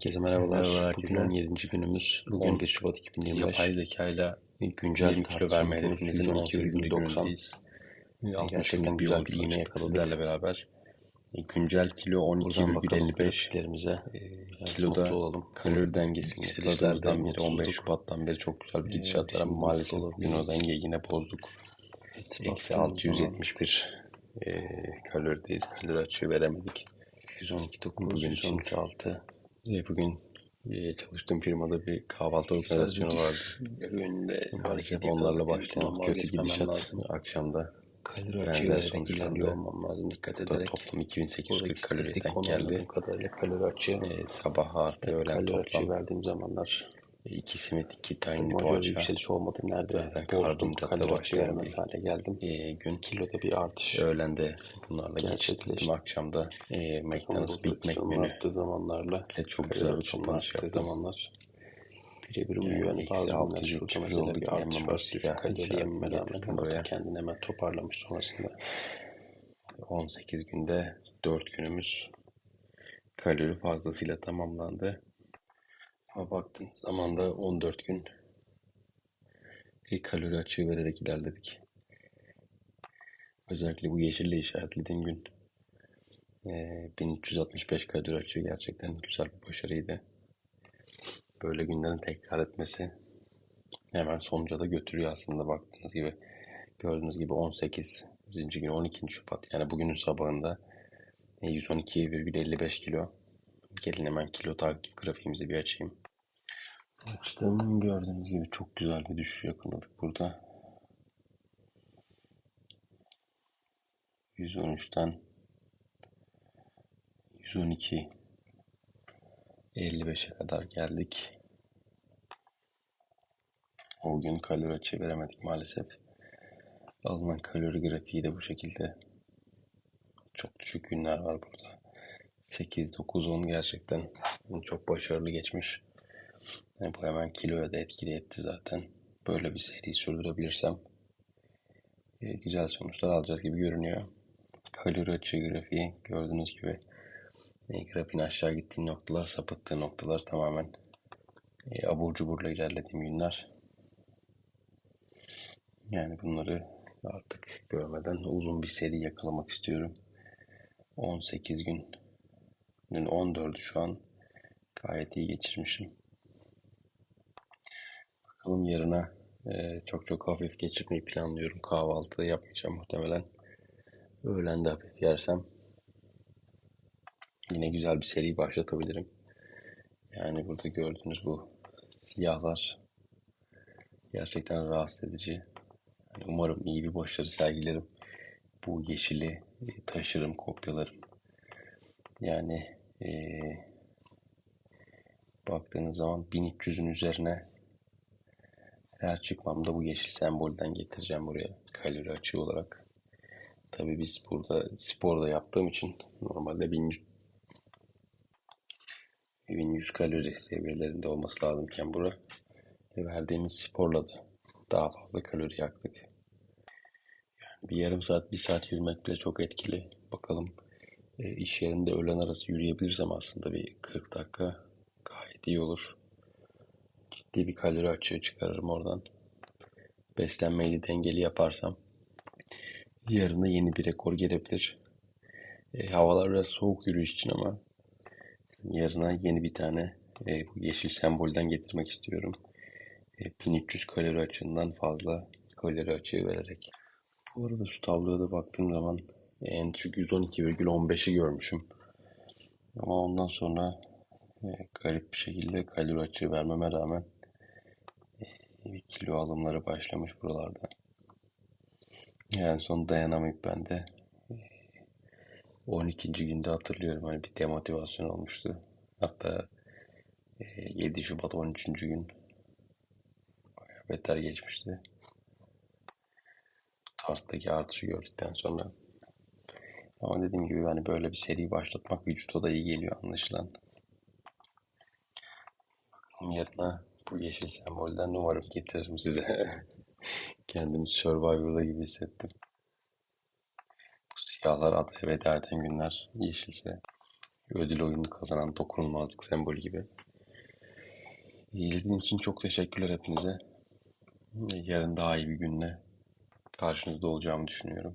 herkese merhabalar. Merhaba herkese. Bugün 17. günümüz. Bugün 11 Şubat 2025. Yapay zekayla güncel bir kilo vermeyle hepimizin 12,90. Gerçekten güzel bir iğne yakaladık. Sizlerle beraber. E, güncel kilo 12,55'lerimize e, kiloda olalım. kalori dengesini yükselişlerimizden beri 15 Şubat'tan beri çok güzel bir gidişat var ama maalesef bugün o dengeyi yine bozduk. Eksi 671 e, kalorideyiz. Kalori açığı veremedik. 112.9, 113.6 bugün e, çalıştığım firmada bir kahvaltı organizasyonu vardı. Maalesef onlarla başlayan kötü gidişat akşamda kalori benzer sonuçlandı. olmam lazım. Dikkat ederek. toplam 2840 Buradaki kalori denk geldi. kadarıyla kalori açığı. E, sabah artı öğlen kalori toplam verdiğim zamanlar 2 simit 2 tane majör poğaça. yükseliş olmadı. Nerede? Zaten Kalori açığı başlayan bir hale geldim. E, gün Kiloda bir artış. öğlende bunlarla geçtim. Akşamda e, McDonald's Big Mac menü zamanlarla ile çok güzel bir kapanış yaptım. zamanlar birebir uyuyor. Yani eksi bazı altı mesela kilo bir artış var. başlayacak. Kalori yememe rağmen buraya. kendini hemen toparlamış sonrasında. 18 günde 4 günümüz kalori fazlasıyla tamamlandı. Ama baktığın zaman da 14 gün ilk kalori açığı vererek ilerledik. Özellikle bu yeşille işaretlediğim gün eee, 1365 kalori açığı gerçekten güzel bir başarıydı. Böyle günlerin tekrar etmesi hemen sonuca da götürüyor aslında baktığınız gibi. Gördüğünüz gibi 18. gün 12. Şubat yani bugünün sabahında e, 112,55 kilo. Gelin hemen kilo takip grafiğimizi bir açayım. Açtım. Gördüğünüz gibi çok güzel bir düşüş yakaladık burada. 113'ten 112 55'e kadar geldik. O gün kalori veremedik maalesef. Alınan kalori grafiği de bu şekilde. Çok düşük günler var burada. 8, 9, 10 gerçekten çok başarılı geçmiş. Yani bu hemen kiloya da etkili etti zaten. Böyle bir seri sürdürebilirsem e, güzel sonuçlar alacağız gibi görünüyor. Kalori açığı grafiği gördüğünüz gibi e, grafiğin aşağı gittiği noktalar, sapıttığı noktalar tamamen e, abur cuburla ilerlediğim günler. Yani bunları artık görmeden uzun bir seri yakalamak istiyorum. 18 gün, yani 14'ü şu an gayet iyi geçirmişim. Bakalım yarına e, çok çok hafif geçirmeyi planlıyorum. Kahvaltı yapmayacağım muhtemelen. Öğlen de hafif yersem yine güzel bir seri başlatabilirim. Yani burada gördüğünüz bu siyahlar gerçekten rahatsız edici. Umarım iyi bir başarı sergilerim. Bu yeşili e, taşırım, kopyalarım. Yani e, baktığınız zaman 1300'ün üzerine her çıkmamda bu yeşil sembolden getireceğim buraya kalori açığı olarak. Tabii biz burada spor da yaptığım için normalde 1100, 1100 kalori seviyelerinde olması lazımken bura ve verdiğimiz sporla da daha fazla kalori yaktık. Yani bir yarım saat, bir saat yürümek bile çok etkili. Bakalım e, iş yerinde öğlen arası yürüyebilirsem aslında bir 40 dakika gayet iyi olur. Ciddi bir kalori açığı çıkarırım oradan. Beslenmeyi de dengeli yaparsam yarın da yeni bir rekor gelebilir. E, havalar biraz soğuk yürüyüş için ama yarına yeni bir tane e, bu yeşil sembolden getirmek istiyorum. E, 1300 kalori açığından fazla kalori açığı vererek. Bu arada şu tabloya da baktığım zaman en düşük 112,15'i görmüşüm. Ama ondan sonra e, garip bir şekilde kalori açığı vermeme rağmen e, kilo alımları başlamış buralarda. Yani son dayanamayıp ben de e, 12. günde hatırlıyorum hani bir demotivasyon olmuştu. Hatta e, 7 Şubat 13. gün bayağı beter geçmişti. Tarzdaki artışı gördükten sonra. Ama dediğim gibi hani böyle bir seri başlatmak vücuda da iyi geliyor anlaşılan. Yarına bu yeşil sembolden umarım getiririm size. Kendimi Survivor'da gibi hissettim. Bu siyahlar adaya veda eden günler yeşilse ödül oyunu kazanan dokunulmazlık sembolü gibi. İzlediğiniz için çok teşekkürler hepinize. Yarın daha iyi bir günle karşınızda olacağımı düşünüyorum.